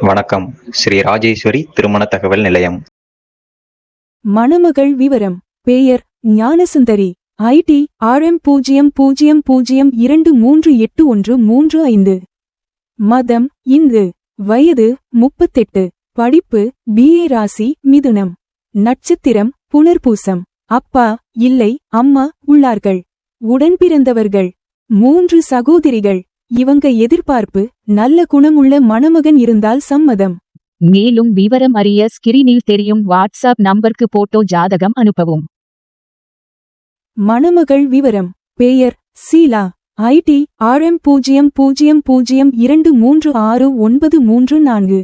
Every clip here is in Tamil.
வணக்கம். ஸ்ரீ ராஜேஸ்வரி திருமண தகவல் நிலையம். மணமகள் விவரம். பெயர் ஞானசுந்தரி. ஐடி ஆர்எம் பூஜ்ஜியம் பூஜ்ஜியம் பூஜ்ஜியம் இரண்டு மூன்று எட்டு ஒன்று மூன்று ஐந்து. மதம் இந்து. வயது முப்பத்தெட்டு. படிப்பு பிஏ ராசி மிதுனம். நட்சத்திரம் புனர்பூசம். அப்பா இல்லை அம்மா உள்ளார்கள். உடன்பிறந்தவர்கள் மூன்று சகோதரிகள். இவங்க எதிர்பார்ப்பு நல்ல குணமுள்ள மணமகன் இருந்தால் சம்மதம். மேலும் விவரம் அறிய ஸ்கிரீனில் தெரியும் வாட்ஸ்அப் நம்பருக்கு போட்டோ ஜாதகம் அனுப்பவும். மணமகள் விவரம் பெயர் சீலா ஐடி ஆர்எம் பூஜ்ஜியம் பூஜ்ஜியம் பூஜ்ஜியம் இரண்டு மூன்று ஆறு ஒன்பது மூன்று நான்கு.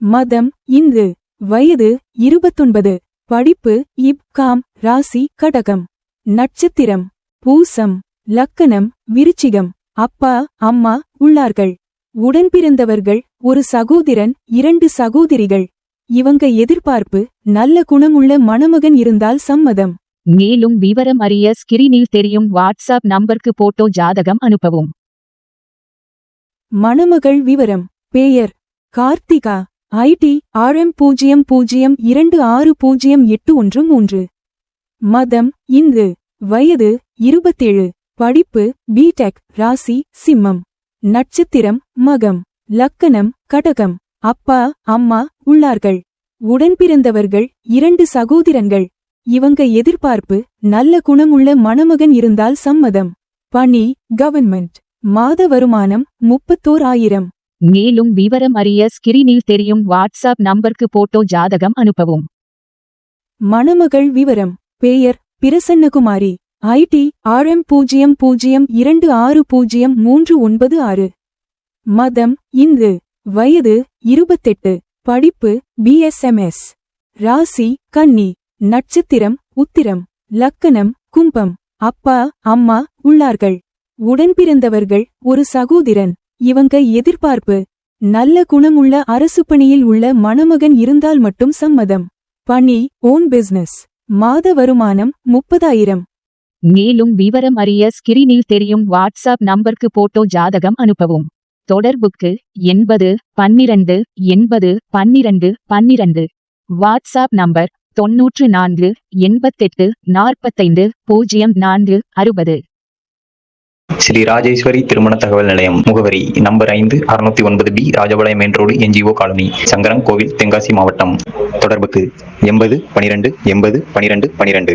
மதம் இந்து வயது இருபத்தொன்பது படிப்பு இப் காம் ராசி கடகம். நட்சத்திரம் பூசம் லக்கணம் விருச்சிகம். அப்பா அம்மா உள்ளார்கள். உடன்பிறந்தவர்கள் ஒரு சகோதரன் இரண்டு சகோதரிகள். இவங்க எதிர்பார்ப்பு நல்ல குணமுள்ள மணமகன் இருந்தால் சம்மதம். மேலும் விவரம் அறிய ஸ்கிரீனில் தெரியும் வாட்ஸ்அப் நம்பருக்கு போட்டோ ஜாதகம் அனுப்பவும். மணமகள் விவரம் பெயர் கார்த்திகா ஐடி ஆர்எம் பூஜ்ஜியம் பூஜ்ஜியம் இரண்டு ஆறு பூஜ்ஜியம் எட்டு ஒன்று மூன்று. மதம் இந்து வயது இருபத்தேழு. படிப்பு பிடெக் ராசி சிம்மம். நட்சத்திரம் மகம். லக்கணம் கடகம். அப்பா அம்மா உள்ளார்கள். உடன்பிறந்தவர்கள் இரண்டு சகோதரன்கள். இவங்க எதிர்பார்ப்பு நல்ல குணமுள்ள மணமகன் இருந்தால் சம்மதம். பணி கவர்மெண்ட் மாத வருமானம் முப்பத்தோர் ஆயிரம் மேலும் விவரம் அறிய ஸ்கிரீனில் தெரியும் வாட்ஸ்அப் நம்பருக்கு போட்டோ ஜாதகம் அனுப்பவும். மணமகள் விவரம் பெயர் பிரசன்னகுமாரி. ஐடி ஆர்எம் பூஜ்ஜியம் பூஜ்ஜியம் இரண்டு ஆறு பூஜ்ஜியம் மூன்று ஒன்பது ஆறு. மதம் இந்து வயது இருபத்தெட்டு. படிப்பு பிஎஸ்எம்எஸ் ராசி கன்னி. நட்சத்திரம் உத்திரம். லக்கணம் கும்பம். அப்பா அம்மா உள்ளார்கள். உடன்பிறந்தவர்கள் ஒரு சகோதரன். இவங்க எதிர்பார்ப்பு. நல்ல குணமுள்ள அரசு பணியில் உள்ள மணமகன் இருந்தால் மட்டும் சம்மதம். பணி ஓன் பிசினஸ் மாத வருமானம் முப்பதாயிரம். மேலும் விவரம் அறிய ஸ்கிரீனில் தெரியும் வாட்ஸ்அப் நம்பருக்கு போட்டோ ஜாதகம் அனுப்பவும். தொடர்புக்கு எண்பது பன்னிரண்டு எண்பது பன்னிரண்டு பன்னிரண்டு. வாட்ஸ்அப் நம்பர் தொன்னூற்று நான்கு எண்பத்தெட்டு நாற்பத்தைந்து பூஜ்ஜியம் நான்கு அறுபது. ஸ்ரீ ராஜேஸ்வரி திருமண தகவல் நிலையம் முகவரி நம்பர் ஐந்து அறுநூத்தி ஒன்பது B Rajapalayam main road NGO colony Sankaran Kovil Tenkasi மாவட்டம். தொடர்புக்கு எண்பது பனிரெண்டு எண்பது பனிரெண்டு பனிரெண்டு